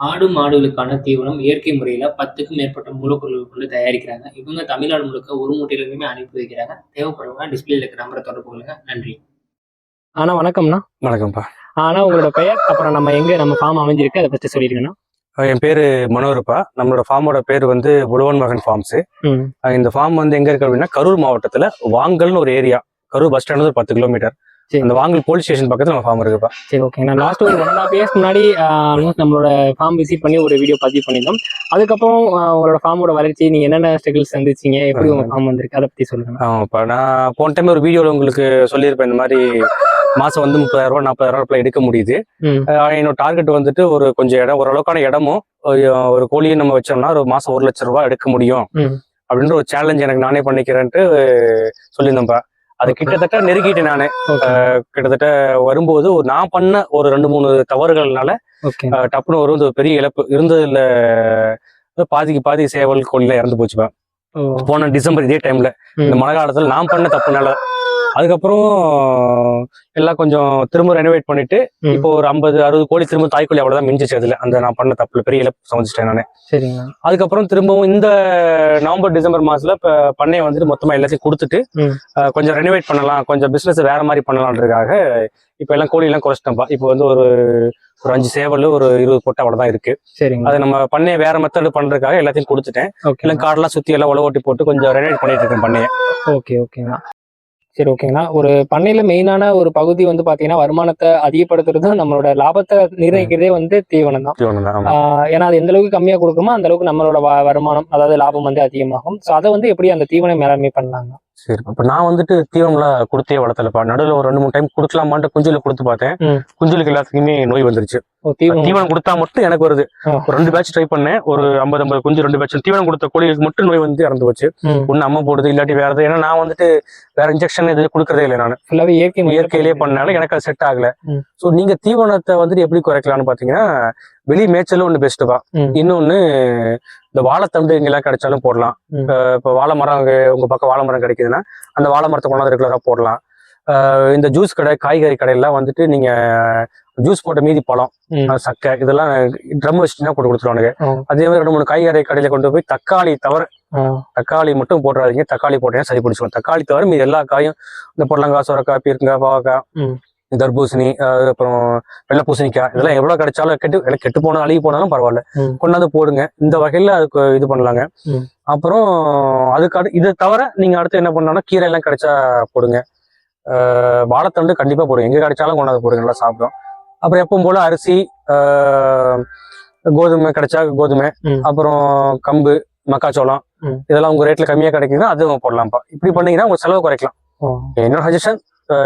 ஆடு, மாடுகளுக்கான தீவனம் இயற்கை முறையில 10க்கும் மேற்பட்ட மூலப்பொருட்கள் கொண்டு தயாரிக்கிறாங்க. இவங்க தமிழ்நாடு முழுக்க ஒரு மூட்டையிலிருந்துமே அனுப்பி வைக்கிறாங்க. தேவைப்படுறவங்க டிஸ்ப்ளேல இருக்கிற நம்பர தொடர்பு கொள்ளுங்க. நன்றி. அண்ணா வணக்கம்ண்ணா. வணக்கம்ப்பா. அண்ணா உங்களோட பெயர், அப்புறம் நம்ம எங்க நம்ம ஃபார்ம் அமைஞ்சிருக்கு அத பத்தி சொல்லிடுங்கண்ணா. அ என் பேரு மனோகர்ப்பா. நம்மளோட ஃபார்மோட பேரு வந்து உழவன் மகன் ஃபார்ம்ஸு. இந்த ஃபார்ம் வந்து எங்க இருக்கு அப்படின்னா, கரூர் மாவட்டத்துல வாங்கல்னு ஒரு ஏரியா. கரூர் பஸ் ஸ்டாண்ட்ல ஒரு 10 கிலோமீட்டர். சரி. அந்த வாங்கல் போலீஸ் ஸ்டேஷன் பக்கத்துல நம்ம ஃபார்ம் இருக்குப்பா. சரி ஓகேண்ணா. லாஸ்ட் ஒரு 1 1/2 இயர்ஸ் முன்னாடி நம்மளோட ஃபார்ம் விசிட் பண்ணி ஒரு வீடியோ பதிவு பண்ணியிருந்தோம். அதுக்கப்புறம் உங்களோட ஃபார்மோட வளர்ச்சி நீங்க என்னென்ன ஸ்ட்ரகிள்ஸ் சந்திச்சீங்க? எப்படி உங்க ஃபார்ம் வந்திருக்கு? அத பத்தி சொல்லுங்கண்ணா. ஆமாப்பா. நான் போன டைம் ஒரு வீடியோல உங்களுக்கு சொல்லியிருப்பேன். இந்த மாரி மாசம் வந்து ரூ. 30,000 40,000 எடுக்க முடியுது. என்னோட டார்கெட் வந்துட்டு ஒரு கொஞ்சம் இடம் ஓரளவுக்கான இடமும், ஒரு கோழியும் நம்ம வச்சோம்னா ஒரு மாசம் ரூ. 1,00,000 எடுக்க முடியும். அப்படின்ற ஒரு சேலஞ்ச் எனக்கு நானே பண்ணிக்கிறேன்ட்டு சொல்லியிருந்தேன்ப்பா. அது. கிட்டத்தட்ட நெருக்கிட்டேன் நானு. கிட்டத்தட்ட வரும்போது ஒரு நான் பண்ண ஒரு 2, 3 தவறுகள்னால டப்புன்னு ஒரு பெரிய இழப்பு. இருந்ததுல பாதிக்கு பாதி சேவல் கோழிலாம் இறந்து போச்சுப்பா. ஓ. போன டிசம்பர் இதே டைம்ல. இந்த. மழை காலத்துல நான் பண்ண தப்புனால. அதுக்கப்புறம் எல்லாம் கொஞ்சம் திரும்ப ரெனோவேட் பண்ணிட்டு. இப்போ ஒரு 50, 60 கோழி திரும்ப தாய் கோழி அவ்வளவுதான் மிஞ்சிச்சு அதுல. அந்த நான் பண்ண தப்புல பெரிய இழப்பு சமைச்சிட்டேன் நானு. சரிங்கண்ணா. அதுக்கப்புறம் திரும்பவும் இந்த நவம்பர், டிசம்பர் மாசத்துல பண்ணைய வந்துட்டு மொத்தமா எல்லாத்தையும் குடுத்துட்டு, கொஞ்சம் ரெனோவேட் பண்ணலாம், கொஞ்சம் பிசினஸ் வேற மாரி பண்ணலாம்ன்றதுக்காக, இப்ப எல்லாம் கோழி எல்லாம் குறைச்சிட்டேன்ப்பா. இப்போ வந்து ஒரு ஒரு 5 சேவல், ஒரு 20 பொட்டை அவ்வளவுதான் இருக்கு. சரிங்கண்ணா. அதை நம்ம பண்ணைய வேற மெத்தட் பண்றதுக்காக எல்லாத்தையும் குடுத்துட்டேன். எல்லாம் காடெல்லாம் சுத்தி எல்லாம் உழவு ஓட்டி போட்டு கொஞ்சம் ரெனோவேட் பண்ணிட்டு இருக்கேன் பண்ணைய. ஓகே ஓகேண்ணா. சரி ஓகேங்கண்ணா. ஒரு பண்ணையில மெயினான ஒரு பகுதி வந்து பாத்தீங்கன்னா, வருமானத்த அதிகப்படுத்துறதும், நம்மளோட லாபத்த நிர்ணயிக்கிறதே வந்து தீவனம் தான். தீவனம். ஏன்னா அது எந்த அளவுக்கு கம்மியா குடுக்குறோமோ, அந்த அளவுக்கு நம்மளோட வருமானம், அதாவது லாபம் வந்து அதிகமாகும். ஸோ அத வந்து எப்படி அந்த தீவன மேலாண்மை பண்ணலாங்க? சரி. இப்ப நான் வந்துட்டு தீவனம்லாம் குடுத்தே வளர்த்தலப்பா. நடுவுல ஒரு 2, 3 டைம் குடுக்கலாமான்ட்டு குஞ்சுல குடுத்து பார்த்தேன். ம். குஞ்சுகளுக்கு எல்லாத்துக்குமே நோய் வந்துருச்சு. தீவனம். குடுத்தா மட்டும் எனக்கு வருது. ஒரு 2 பேட்ச் ட்ரை பண்ணேன். ஒரு 50, 50 குஞ்சு 2 பேட்ச் தீவனம் குடுத்த கோழிகளுக்கு மட்டும் நோய் வந்து இறந்து போச்சு. ஒண்ணு அம்மா போடுது, இல்லாட்டி வேற எது. ஏன்னா நான் வந்துட்டு வேற இன்ஜெக்ஷன் எதுவும் குடுக்கறதே இல்லை நானு. ஃபுல்லாவே இயற்கை இயற்கையிலேயே பண்ணனால எனக்கு அது செட் ஆகல. சோ நீங்க தீவனத்தை வந்துட்டு எப்படி குறைக்கலாம்னு பாத்தீங்கன்னா, வெளி மேய்ச்சலும் ஒண்ணு பெஸ்ட்டுப்பா. ம். இன்னொன்னு இந்த வாழைத்தண்டு எங்கெல்லாம் கிடைச்சாலும் போடலாம். இப்ப வாழை மரம் உங்க பக்கம் வாழை மரம் கிடைக்குதுன்னா, அந்த வாழை மரத்தை கொண்டாந்து ரெகுலரா போடலாம். இந்த ஜூஸ் கடை, காய்கறி கடையெல்லாம் வந்துட்டு நீங்க ஜூஸ் போட்ட மீதி பழம், சக்கை இதெல்லாம் ட்ரம் வச்சுட்டீங்கன்னா போட்டு கொடுத்துருவானுங்க. அதே மாதிரி ரெண்டு மூணு காய்கறி கடையில கொண்டு போய் தக்காளி தவிர. தக்காளி மட்டும் போட்டுறாதீங்க. தக்காளி போட்டீங்கன்னா சரி பிடிச்சிடும். தக்காளி தவிர மீதி எல்லா காயும் இந்த புடலங்காய், சுரக்காய், பீர்க்கங்காய், பாவக்காய். தர்பூசணி, அப்புறம் வெள்ளை பூசணிக்காய் இதெல்லாம் எவ்வளவு கிடைச்சாலும் கெட்டு கெட்டு போனாலும் அழுகி போனாலும் பரவாயில்ல. கொண்டாந்து போடுங்க. இந்த வகையில அதுக்கு இது பண்ணலாங்க. அப்புறம் அதுக்கு அடு இதை தவிர நீங்க அடுத்து என்ன பண்ணலாம்னா கீரை எல்லாம் கிடைச்சா போடுங்க. வாழைத்தண்டு கண்டிப்பா போடுங்க. எங்க கிடைச்சாலும் கொண்டாந்து போடுங்க. நல்லா சாப்பிடும். அப்புறம் எப்பவும் போல அரிசி, கோதுமை கிடைச்சா கோதுமை. அப்புறம் கம்பு, மக்காச்சோளம். இதெல்லாம் உங்க ரேட்ல கம்மியா கிடைக்குதுன்னா அதுவும் போடலாம்ப்பா. இப்படி பண்ணீங்கன்னா உங்க செலவு குறைக்கலாம். என்னோட சஜஷன்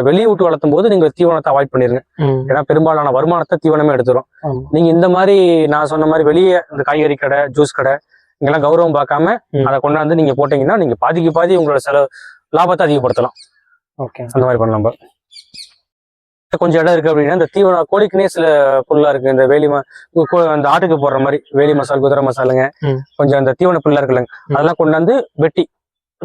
வெளியே விட்டு வளர்த்தும் போது நீங்க தீவனத்தை அவாய்ட் பண்ணிருங்க. ஏன்னா பெரும்பாலான வருமானத்தை தீவனமே எடுத்துரும். நீங்க இந்த மாதிரி நான் சொன்ன மாதிரி வெளியே இந்த காய்கறி கடை, ஜூஸ் கடை இங்கெல்லாம் கௌரவம் பார்க்காம. அதை கொண்டாந்து நீங்க போட்டீங்கன்னா நீங்க பாதிக்கு பாதி உங்களோட செலவு லாபத்தை அதிகப்படுத்தலாம். ஓகே. அந்த மாதிரி பண்ணலாம். கொஞ்சம் இடம் இருக்கு அப்படின்னா இந்த தீவன கோழிக்குனே சில பொருளா இருக்கு. இந்த வேலி அந்த ஆட்டுக்கு போடுற மாதிரி வேலி மசால், குதிரை மசாலுங்க. கொஞ்சம் அந்த தீவன புல்லா இருக்குல்லங்க. அதெல்லாம் கொண்டாந்து வெட்டி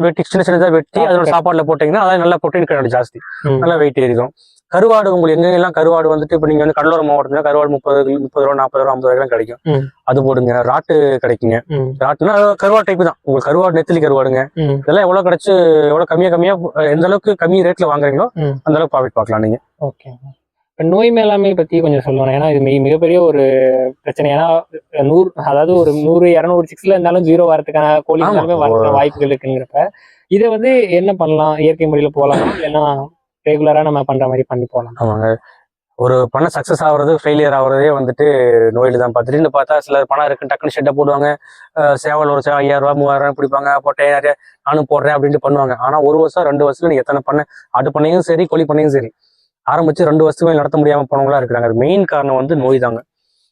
வெட்டி சின்ன சின்னதா வெட்டி அதோட. சாப்பாடுல போட்டீங்கன்னா அதான் நல்லா புரோட்டீன் கண்டென்ட் ஜாஸ்தி. நல்லா வெயிட் ஏறிடும். கருவாடு உங்களுக்கு எங்கெல்லாம் கருவாடு வந்துட்டு இப்ப நீங்க வந்து கடலோர மாவட்டத்துல கருவாடு முப்பது முப்பது ரூபா நாற்பது ரூபா ஐம்பது ரூபாய்க்கு கிடைக்கும். அது போடுங்க. ராட்டு கிடைக்குங்க. ராட்டுனா கருவாடு டைப் தான். உங்களுக்கு கருவாடு நெத்திலி கருவாடுங்க. இதெல்லாம் எவ்வளவு கிடைச்சு எவ்வளவு கம்மியா கம்மியா எந்த அளவுக்கு கம்மி ரேட்ல வாங்குறீங்களோ. அந்த அளவுக்கு ப்ராஃபிட் பார்க்கலாம் நீங்க. ஓகே. இப்ப நோய் மேலாண்மை பத்தி கொஞ்சம் சொல்லணும். ஏன்னா இது மிக மிகப்பெரிய ஒரு பிரச்சனை. ஏன்னா நூறு அதாவது ஒரு 100, 200 சிக்ஸ்ல இருந்தாலும் ஜீரோ வரதுக்கான கோழி வரதுக்கான வாய்ப்புகள் இருக்குங்கிறப்ப இதை வந்து என்ன பண்ணலாம்? இயற்கை முறையில போகலாமா? இல்லைன்னா ரெகுலரா நம்ம பண்ற மாதிரி பண்ணி போகலாம். ஆமாங்க. ஒரு பண்ண சக்சஸ் ஆகுறது ஃபெயிலியர் ஆகுறதே வந்துட்டு நோயில தான். திடீர்னு பார்த்தா சிலர் பணம் இருக்கு டக்குன்னு ஷெட்டை போடுவாங்க. சேவல் ஒரு சேவல் 5000 ரூபா 3000 ரூபா பிடிப்பாங்க. போட்டேன் நிறைய நானும் போடுறேன் அப்படின்ட்டு பண்ணுவாங்க. ஆனா ஒரு வருஷம் ரெண்டு வருஷத்துல நீங்க எத்தனை பண்ண ஆட்டு பண்ணையும் சரி கோழி பண்ணையும் சரி ஆரம்பிச்சு ரெண்டு வருஷத்துக்கு நடத்த முடியாம போனவங்களா இருக்கிறாங்க. அது மெயின் காரணம் வந்து நோய் தாங்க.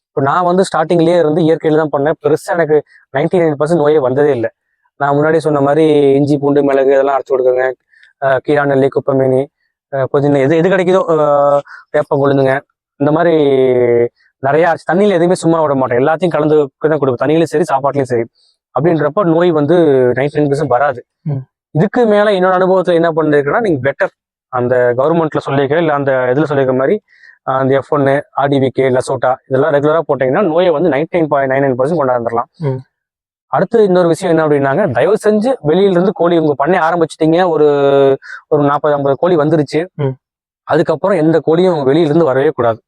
இப்போ நான் வந்து ஸ்டார்டிங்லயே இருந்து இயற்கையில தான் பண்ணேன். பெருசா எனக்கு 99% நோயே வந்ததே இல்லை. நான் முன்னாடி சொன்ன மாதிரி இஞ்சி, பூண்டு, மிளகு இதெல்லாம் அரைச்சு கொடுக்குறேங்க. அஹ் கீரா நெல்லி, குப்பைமேனி, அஹ் புதினா எது எது கிடைக்குதோ அஹ் வேப்ப கொழுந்துங்க இந்த மாதிரி நிறைய தண்ணியில எதுவுமே சும்மா விட மாட்டேன். எல்லாத்தையும் கலந்து தான் கொடுப்பேன். தண்ணியிலும் சரி சாப்பாட்டுலயும் சரி. அப்படின்றப்ப நோய் வந்து 99% வராது. ம். இதுக்கு மேல என்னோட அனுபவத்துல என்ன பண்ணிருக்கேன்னா நீங்க பெட்டர் அந்த கவர்மெண்ட்ல சொல்லியிருக்க இல்ல அந்த இதுல சொல்லியிருக்க மாதிரி அந்த எஃப் ஒன்னு ஆர்டிவிகே லசோட்டா இதெல்லாம் ரெகுலரா போட்டீங்கன்னா நோயை வந்து ninety nine point nine nine percent கொண்டாந்துடலாம். அடுத்து இன்னொரு விஷயம் என்ன அப்படின்னாங்க தயவு செஞ்சு வெளியில இருந்து கோழி உங்க பண்ணை ஆரம்பிச்சிட்டீங்க ஒரு ஒரு நாற்பது ஐம்பது கோழி வந்துருச்சு. அதுக்கப்புறம் எந்த கோழியும் வெளியில இருந்து வரவே கூடாது.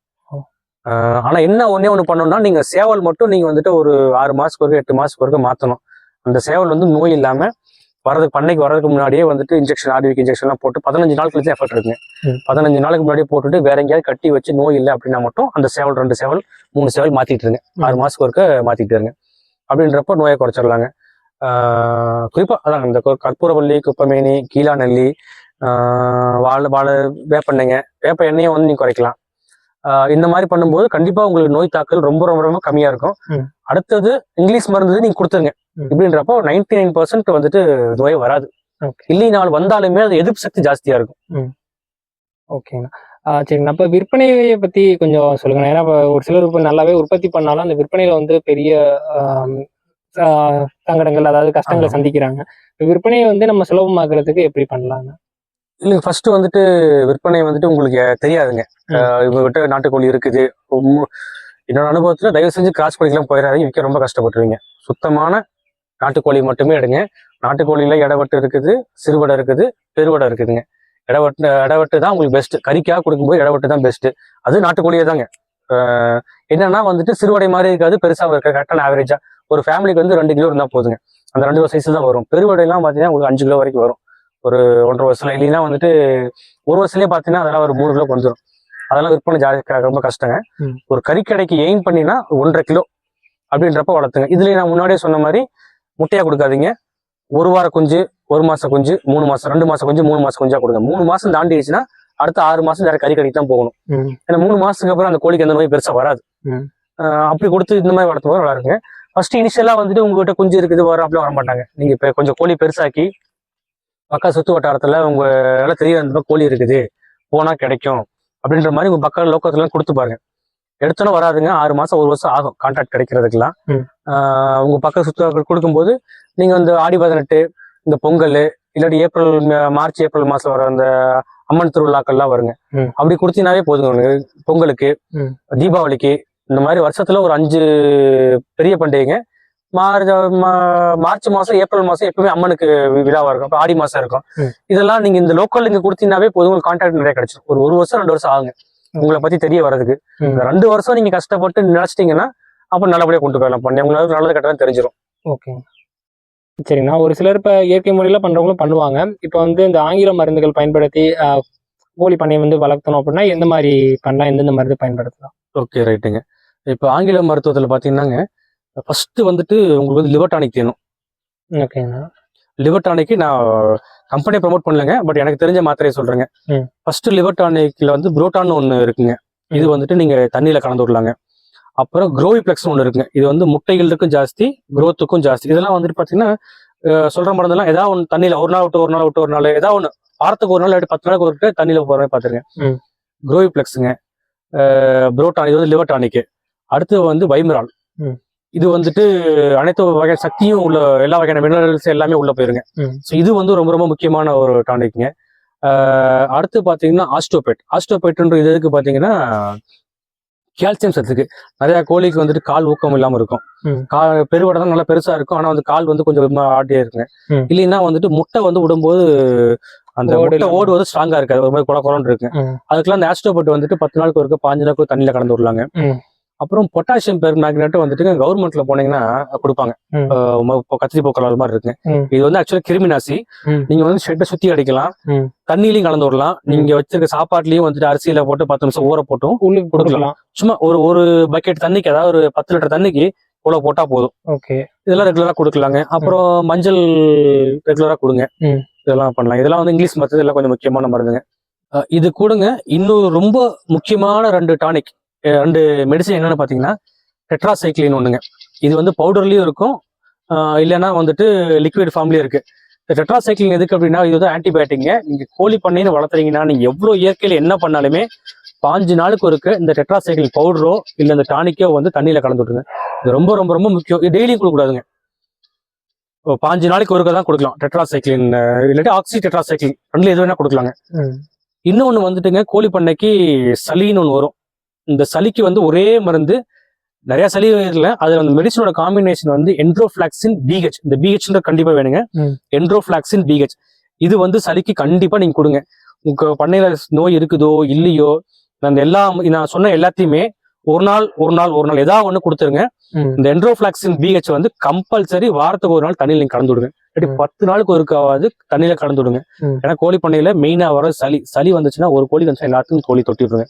ஆனா என்ன ஒண்ணே ஒண்ணு பண்ணணும்னா நீங்க சேவல் மட்டும் நீங்க வந்துட்டு ஒரு ஆறு மாசத்துக்கு ஒருக்க எட்டு மாசத்துக்கு ஒருக்க மாத்தணும். அந்த சேவல் வந்து நோய் இல்லாம வரதுக்கு பண்ணைக்கு வரதுக்கு முன்னாடியே வந்துட்டு இன்ஜெக்ஷன் ஆர்டிவிக் இன்ஜெக்ஷன்லாம் போட்டு பதினஞ்சு நாள் கழிச்சு எஃபெக்ட் இருக்குங்க. பதினஞ்சு நாளுக்கு முன்னாடியே போட்டுட்டு வேற எங்கேயாவது கட்டி வச்சு நோய் இல்லை அப்படின்னா மட்டும் அந்த சேவல் ரெண்டு சேவல் மூணு சேவல் மாத்திட்டு இருங்க. ஆறு மாசத்துக்கு ஒருக்க மாத்திட்டு இருங்க அப்படின்றப்ப நோயை குறைச்சிடலாங்க ஆஹ் குறிப்பா அதான் இந்த கற்பூரவள்ளி குப்பமேனி கீழா நெல்லி வாழை வாழை வேப்பெண்ணெய்ங்க வேப்ப எண்ணெயை வந்து நீங்க குறைக்கலாம் இந்த மாதிரி பண்ணும்போது கண்டிப்பா உங்களுக்கு நோய் தாக்கல் ரொம்ப ரொம்ப ரொம்ப கம்மியா இருக்கும். அடுத்தது இங்கிலீஷ் மருந்து நீங்க கொடுத்துருங்க. இப்படின்றப்போ நைன்டி நைன் பர்சன்ட் வந்துட்டு நோய் வராது. இல்லைனாலும் வந்தாலுமே அது எதிர்ப்பு சக்தி ஜாஸ்தியா இருக்கும். ஓகேங்கண்ணா சரிங்கண்ணா இப்போ விற்பனையை பற்றி கொஞ்சம் சொல்லுங்கண்ணா ஏன்னா ஒரு சிலர் இப்போ நல்லாவே உற்பத்தி பண்ணாலும் அந்த விற்பனையில் வந்து பெரிய சங்கடங்கள் அதாவது கஷ்டங்களை. சந்திக்கிறாங்க. விற்பனையை வந்து நம்ம சுலபமாக்குறதுக்கு எப்படி பண்ணலாங்க? இல்லைங்க ஃபர்ஸ்ட் வந்துட்டு விற்பனை வந்துட்டு உங்களுக்கு தெரியாதுங்க. இவங்ககிட்ட நாட்டுக்கோழி இருக்குது. என்னோட அனுபவத்துல தயவு செஞ்சு கிராஸ் கோழிக்கெல்லாம் போயிடாதீங்க. விற்க ரொம்ப கஷ்டப்பட்டுருவீங்க. சுத்தமான நாட்டுக்கோழி மட்டுமே எடுங்க. நாட்டுக்கோழியில இடவட்டு இருக்குது சிறுவடை இருக்குது பெருவடை இருக்குதுங்க. இடவட்டு இடவட்டு தான் உங்களுக்கு பெஸ்ட் கறிக்காக கொடுக்கும்போது இடவட்டு தான் பெஸ்ட் அது நாட்டுக்கோழியே தாங்க. என்னன்னா வந்துட்டு சிறுவடை மாதிரி இருக்காது பெருசாக இருக்க கரெக்டான ஆவரேஜா ஒரு ஃபேமிலிக்கு வந்து ரெண்டு கிலோ இருந்தால் போதுங்க. அந்த ரெண்டு கிலோ சைஸ் தான் வரும். பெருவடைலாம் பார்த்தீங்கன்னா உங்களுக்கு அஞ்சு கிலோ வரைக்கும் வரும். ஒரு ஒன்றரை வருஷத்துல இல்லைன்னா வந்துட்டு ஒரு வருஷத்துலயே பார்த்தீங்கன்னா அதெல்லாம் ஒரு மூணு கிலோ வந்துடும் அதெல்லாம் விற்பனை ஜாதி ரொம்ப கஷ்டங்க. ஒரு கறிக்கடைக்கு எய்ம் பண்ணினா ஒன்றரை கிலோ அப்படின்றப்ப வளர்த்துங்க. இதுல நான் முன்னாடியே சொன்ன மாதிரி முட்டையா கொடுக்காதீங்க. ஒரு வார குஞ்சு ஒரு மாசம் குஞ்சு மூணு மாசம் ரெண்டு மாசம் குஞ்சு மூணு மாசம் குஞ்சா கொடுங்க. மூணு மாசம் தாண்டிடுச்சுன்னா அடுத்த ஆறு மாசம் வேற கறிக்கடைக்கு தான் போகணும். ஏன்னா மூணு மாசத்துக்கு அப்புறம் அந்த கோழிக்கு எந்த நோய் பெருசா வராது. அப்படி கொடுத்து இந்த மாதிரி வளர்த்தும் போது நல்லா இருக்குங்க. ஃபர்ஸ்ட் இனிஷியலா வந்துட்டு உங்ககிட்ட குஞ்சு இருக்குது வரும் அப்படிலாம் வர மாட்டாங்க. நீங்க இப்ப கொஞ்சம் கோழி பெருசாக்கி பக்கா சுத்து வட்டாரத்துல உங்களால தெரிய அந்த பக்கம் கோழி இருக்குது போனா கிடைக்கும். அப்படின்ற மாதிரி உங்க பக்கம் லோக்கத்துல கொடுத்து பாருங்க. எடுத்தோன்னே வராதுங்க. ஆறு மாசம் ஒரு வருஷம் ஆகும் கான்ட்ராக்ட் கிடைக்கிறதுக்கெல்லாம். உங்க பக்கம் சுத்து கொடுக்கும்போது நீங்க இந்த ஆடி பதினெட்டு இந்த பொங்கல் இல்லாட்டி ஏப்ரல் மார்ச் ஏப்ரல் மாசம் வர அந்த அம்மன் திருவிழாக்கள்லாம் வருங்க. அப்படி கொடுத்தீங்கன்னாவே போதுங்க. பொங்கலுக்கு. தீபாவளிக்கு இந்த மாதிரி வருஷத்துல ஒரு அஞ்சு பெரிய பண்டிகைங்க. மார்ச் மார்ச் மாசம் ஏப்ரல் மாசம் எப்பவுமே அம்மனுக்கு விழாவா இருக்கும். ஆடி மாசம் இருக்கும். இதெல்லாம் நீங்க இந்த லோக்கல் இங்க கொடுத்தீங்கன்னாவே போதும். உங்களுக்கு கான்டாக்ட் நிறைய கிடைச்சிடும் ஒரு ஒரு வருஷம் ரெண்டு வருஷம் ஆகுங்க. உங்களை பத்தி தெரிய வர்றதுக்கு. ரெண்டு வருஷம் நீங்க கஷ்டப்பட்டு நினைச்சிட்டீங்கன்னா அப்ப நல்லபடியா கொண்டு போயிடலாம். பண்ணி உங்களுக்கு நல்லது கட்டதான் தெரிஞ்சிடும் ஓகே. சரிங்கண்ணா. ஒரு சிலர் இப்போ இயற்கை முறையில் பண்ணுறவங்களும் பண்ணுவாங்க. இப்போ வந்து இந்த ஆங்கில மருந்துகள் பயன்படுத்தி கோழி பண்ணையை வந்து வளர்த்தணும் அப்படின்னா எந்த மாதிரி பண்ணலாம்? எந்தெந்த மருந்து பயன்படுத்தலாம்? ஓகே ரைட்டுங்க. இப்போ ஆங்கில மருத்துவத்துல பாத்தீங்கன்னாங்க ஃபர்ஸ்ட் வந்துட்டு உங்களுக்கு வந்து லிவர் டானிக் வேணும். ஓகேங்கண்ணா. லிவர் டானிக்கு நான் கம்பெனி ப்ரோமோட் பண்ணலங்க பட் எனக்கு தெரிஞ்ச மாத்திரையை சொல்றேங்க. ஃபர்ஸ்ட் லிவர் டானிக்ல வந்து புரோட்டான் ஒன்று இருக்குங்க. இது. வந்துட்டு நீங்க தண்ணியில கலந்து விடலாங்க. அப்புறம் குரோவிப்ளெக்ஸ் ஒன்று இருக்குங்க. இது வந்து முட்டைகளுக்கும் ஜாஸ்தி growth-க்கும் ஜாஸ்தி. இதெல்லாம் வந்துட்டு பாத்தீங்கன்னா சொல்ற மருந்தெல்லாம் ஏதாவது ஒன்று தண்ணியில ஒரு நாள் விட்டு ஒரு நாள் விட்டு ஒரு நாள் ஏதாவது ஒன்று வாரத்துக்கு ஒரு நாள் இல்லாட்டி பத்து நாளுக்கு ஒரு தண்ணியில போற மாதிரி பார்த்துருக்கேன் ம். குரோவிப்ளெக்ஸுங்க புரோட்டான் இது வந்து லிவர் டானிக் அடுத்து வந்து வைமரால். இது வந்துட்டு அனைத்து வகை சக்தியும் உள்ள எல்லா வகையான மினரல்ஸ் எல்லாமே உள்ள போயிருங்க. ஸோ இது வந்து ரொம்ப ரொம்ப முக்கியமான ஒரு டானிக்ங்க ஆஹ் அடுத்து பார்த்தீங்கன்னா ஆஸ்டோபேட் ஆஸ்டோபேட்ன்ற இது எதுக்கு பார்த்தீங்கன்னா கால்சியம் சத்துக்கு நிறைய கோழிக்கு வந்துட்டு கால் ஊக்கம் இல்லாம இருக்கும் ம். கா பெருவடை தான் நல்லா பெருசா இருக்கும் ஆனா வந்து கால் வந்து கொஞ்சம் ஆட்டியே இருக்குங்க. இல்லைன்னா வந்துட்டு முட்டை வந்து விடும்போது அந்த முட்டை. ஓடு வந்து ஸ்ட்ராங்கா இருக்காது ஒரு மாதிரி குள குளம்னு இருக்கு. அதுக்கெல்லாம் அந்த ஆஸ்டோபேட் வந்துட்டு பத்து நாளுக்கு ஒருக்க பாஞ்சு நாளுக்கு தண்ணியில கலந்து விடலாங்க. அப்புறம் பொட்டாசியம் பெர் மேக்னெட் வந்துட்டு கவர்மெண்ட்ல போனீங்கன்னா கொடுப்பாங்க. கத்திரி போக்கல் மாதிரி இருக்குங்க ம். இது வந்து ஆக்சுவலா கிருமிநாசி. நீங்க வந்து ஷெட்டை சுத்தி அடிக்கலாம். ம். தண்ணியிலையும் கலந்து விடலாம். நீங்க வச்சிருக்க சாப்பாட்டுலயும் வந்துட்டு அரிசியில போட்டு பத்து நிமிஷம் ஊற போட்டும் உள்ளுக்கு கொடுக்கலாம். சும்மா ஒரு ஒரு பக்கெட் தண்ணிக்கு அதாவது ஒரு பத்து லிட்டர் தண்ணிக்கு இவ்வளவு போட்டா போதும். ஓகே. இதெல்லாம் ரெகுலரா கொடுக்கலாங்க. அப்புறம் மஞ்சள் ரெகுலரா கொடுங்க. இதெல்லாம் பண்ணலாம். இதெல்லாம் வந்து இங்கிலீஷ் மருந்து இதெல்லாம் கொஞ்சம் முக்கியமான மருந்துங்க. இது கூடங்க இன்னும் ரொம்ப முக்கியமான ரெண்டு டானிக் ரெண்டு மெடிசன் என்னன்னு பாத்தீங்கன்னா டெட்ராசைக்ளின் ஒண்ணுங்க. இது வந்து பவுடர்லயும் இருக்கும். இல்லைன்னா வந்துட்டு லிக்விட் ஃபார்ம்லயும் இருக்கு. இந்த டெட்ராசைக்ளின் எதுக்கு அப்படின்னா இது வந்து ஆன்டிபயோட்டிக்ங்க நீங்க கோழி பண்ணைன்னு வளர்த்துறீங்கன்னா நீங்க எவ்வளவு இயற்கையில என்ன பண்ணாலுமே பாஞ்சு நாளுக்கு ஒருக்க இந்த டெட்ராசைக்கிள் பவுடரோ இல்ல இந்த டானிக்கோ வந்து தண்ணியில கலந்து விட்டுருங்க. இது ரொம்ப ரொம்ப ரொம்ப முக்கியம். இது டெய்லியும் கொடுக்கக்கூடாதுங்க பாஞ்சு நாளைக்கு ஒருக்க தான் கொடுக்கலாம். டெட்ராசைக்ளின் இல்லாட்டி ஆக்சி டெட்ராசைக்ளின் ரெண்டுல எது வேணா கொடுக்கலாங்க. ம். இன்னொன்னு வந்துட்டுங்க கோழி பண்ணைக்கு சளின்னு ஒன்று வரும். இந்த சளிக்கு வந்து ஒரே மருந்து நிறைய சளி இல்லை அதுல அந்த மெடிசனோட காம்பினேஷன் வந்து என்ட்ரோஃபிளாக்சின் பிஹெச் இந்த பிஹெச்ன்ற கண்டிப்பா வேணுங்க. என்ட்ரோஃபிளாக்சின் பிஹெச் இது வந்து சளிக்கு கண்டிப்பா நீங்க கொடுங்க உங்க பண்ணையில நோய் இருக்குதோ இல்லையோ அந்த எல்லா நான் சொன்ன எல்லாத்தையுமே ஒரு நாள் ஒரு நாள் ஒரு நாள் ஏதாவது ஒண்ணு கொடுத்துருங்க. இந்த என்ட்ரோஃபிளாக்சின் பிஹெச் வந்து கம்பல்சரி வாரத்துக்கு ஒரு நாள் தண்ணியில் நீங்க கலந்து விடுங்க இல்லாட்டி. பத்து நாளுக்கு ஒருக்காவது தண்ணியில கலந்து விடுங்க. ஏன்னா கோழி பண்ணையில மெயினா வர சளி சளி வந்துச்சுன்னா ஒரு கோழி வந்துச்சுன்னா எல்லாத்துக்கும் கோழி தொட்டி விடுங்க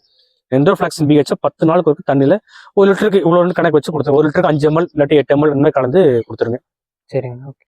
என்ட்ரோஃபிளாக்சின் பிஹெச் பத்து நாளுக்கு ஒரு தண்ணியில ஒரு லிட்டருக்கு இவ்வளோ கணக்கு வச்சு கொடுத்துருங்க. ஒரு லிட்டருக்கு அஞ்சு எம்எல் இல்லாட்டி எட்டு எம்எல் இந்த மாதிரி கலந்து கொடுத்துருங்க. சரிங்க ஓகே